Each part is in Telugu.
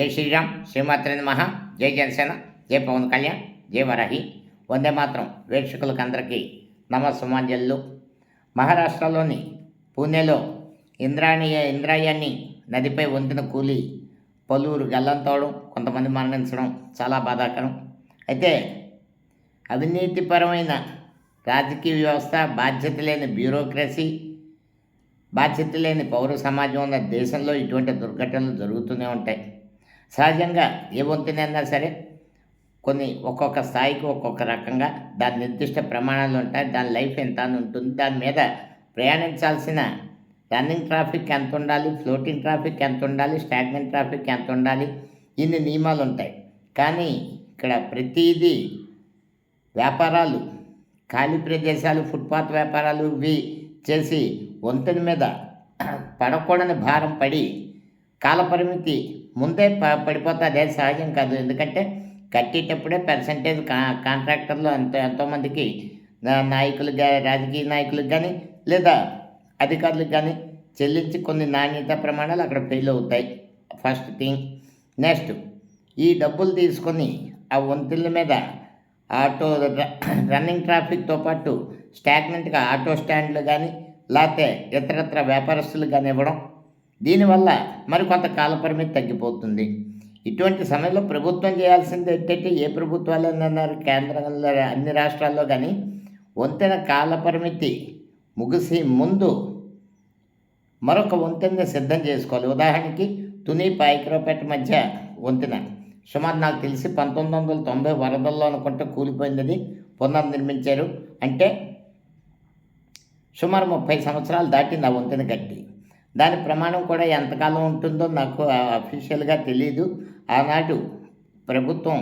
జై శ్రీరామ్ శ్రీమాత్రి మహా జై జనసేన జై పవన్ కళ్యాణ్ జై వరహి. వందే మాత్రం వీక్షకులకు అందరికీ నమస్సుమాంజల్లు మహారాష్ట్రలోని పూణేలో ఇంద్రాణియ ఇంద్రాయాన్ని నదిపై వంతెన కూలి పలువురు గల్లంతోవడం కొంతమంది మరణించడం చాలా బాధాకరం. అయితే అవినీతిపరమైన రాజకీయ వ్యవస్థ బాధ్యత లేని బ్యూరోక్రసీ బాధ్యత లేని పౌర సమాజం ఉన్న దేశంలో ఇటువంటి దుర్ఘటనలు జరుగుతూనే ఉంటాయి. సహజంగా ఏ వంతునైనా సరే కొన్ని ఒక్కొక్క స్థాయికి ఒక్కొక్క రకంగా దాని నిర్దిష్ట ప్రమాణాలు ఉంటాయి దాని లైఫ్ ఎంత అని ఉంటుంది. దాని మీద ప్రయాణించాల్సిన రన్నింగ్ ట్రాఫిక్ ఎంత ఉండాలి ఫ్లోటింగ్ ట్రాఫిక్ ఎంత ఉండాలి స్టాగ్నెంట్ ట్రాఫిక్ ఎంత ఉండాలి ఇన్ని నియమాలు ఉంటాయి. కానీ ఇక్కడ ప్రతిదీ వ్యాపారాలు ఖాళీ ప్రదేశాలు ఫుట్పాత్ వ్యాపారాలు ఇవి చేసి వంతెన మీద పడకూడని భారం పడి కాలపరిమితి ముందే ప పడిపోతే అదే సహజం కాదు. ఎందుకంటే కట్టేటప్పుడే పర్సంటేజ్ కా కాంట్రాక్టర్లు ఎంతో ఎంతోమందికి నాయకులు రాజకీయ నాయకులకు కానీ లేదా అధికారులకు కానీ చెల్లించి కొన్ని నాణ్యత ప్రమాణాలు అక్కడ ఫెయిల్ అవుతాయి. ఫస్ట్ థింగ్ నెక్స్ట్ ఈ డబ్బులు తీసుకొని ఆ వంతుల మీద ఆటో ర- రన్నింగ్ ట్రాఫిక్తో పాటు స్టాగ్నెంట్గా ఆటో స్టాండ్లు కానీ లేకపోతే ఇతరత్ర వ్యాపారస్తులు కానీ ఇవ్వడం దీనివల్ల మరి కొంత కాల పరిమితి తగ్గిపోతుంది. ఇటువంటి సమయంలో ప్రభుత్వం చేయాల్సింది ఏంటంటే ఏ ప్రభుత్వాలు అన్నారు కేంద్రంలో అన్ని రాష్ట్రాల్లో కానీ వంతెన కాల పరిమితి ముగిసి ముందు మరొక వంతెన సిద్ధం చేసుకోవాలి. ఉదాహరణకి తుని పాయకరావుపేట మధ్య వంతెన. సుమారు నాకు తెలిసి పంతొమ్మిది వందల తొంభై వరదల్లో అనుకుంటే కూలిపోయింది పునర్నిర్మించారు. అంటే సుమారు ముప్పై సంవత్సరాలు దాటింది ఆ వంతెన కట్టి దాని ప్రమాణం కూడా ఎంతకాలం ఉంటుందో నాకు అఫీషియల్గా తెలియదు ఆనాడు ప్రభుత్వం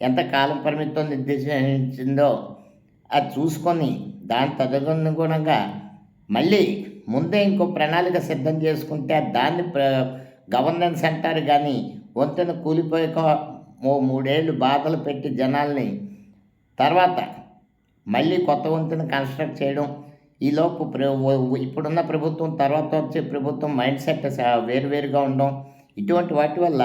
ఎంత కాలం పరిమితితో నిర్దేశించిందో అది చూసుకొని దాని తదనుగుణంగా మళ్ళీ ముందే ఇంకో ప్రణాళిక సిద్ధం చేసుకుంటే దాన్ని ప్ర గవర్నెన్స్ అంటారు కానీ వంతెన కూలిపోయాక ఓ మూడేళ్ళు బాధలు పెట్టి జనాల్ని తర్వాత మళ్ళీ కొత్త వంతెన కన్స్ట్రక్ట్ చేయడం ఈలోపు ప్ర ఇప్పుడున్న ప్రభుత్వం తర్వాత వచ్చే ప్రభుత్వం మైండ్ సెట్ వేరువేరుగా ఉండడం ఇటువంటి వాటి వల్ల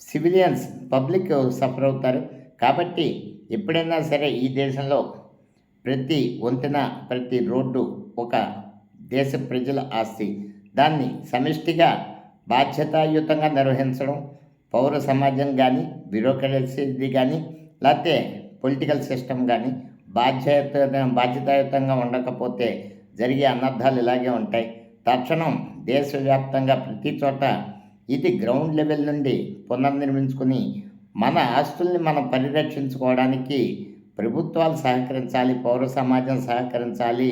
సివిలియన్స్ పబ్లిక్ సఫర్ అవుతారు. కాబట్టి ఎప్పుడైనా సరే ఈ దేశంలో ప్రతి వంతెన ప్రతి రోడ్డు ఒక దేశ ప్రజల ఆస్తి. దాన్ని సమిష్టిగా బాధ్యతాయుతంగా నిర్వహించడం పౌర సమాజం కానీ బ్యూరోక్రసీది కానీ లేకపోతే పొలిటికల్ సిస్టమ్ కానీ బాధ్యత బాధ్యతాయుతంగా ఉండకపోతే జరిగే అనర్థాలు ఇలాగే ఉంటాయి. తక్షణం దేశవ్యాప్తంగా ప్రతి చోట ఇది గ్రౌండ్ లెవెల్ నుండి పునర్నిర్మించుకుని మన ఆస్తుల్ని మనం పరిరక్షించుకోవడానికి ప్రభుత్వాలు సహకరించాలి పౌర సమాజం సహకరించాలి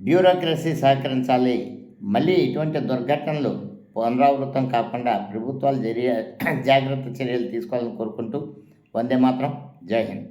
బ్యూరోక్రసీ సహకరించాలి. మళ్ళీ ఇటువంటి దుర్ఘటనలు పునరావృతం కాకుండా ప్రభుత్వాలు చర్య జాగ్రత్త చర్యలు తీసుకోవాలని కోరుకుంటూ వందే మాత్రం. జై హింద్.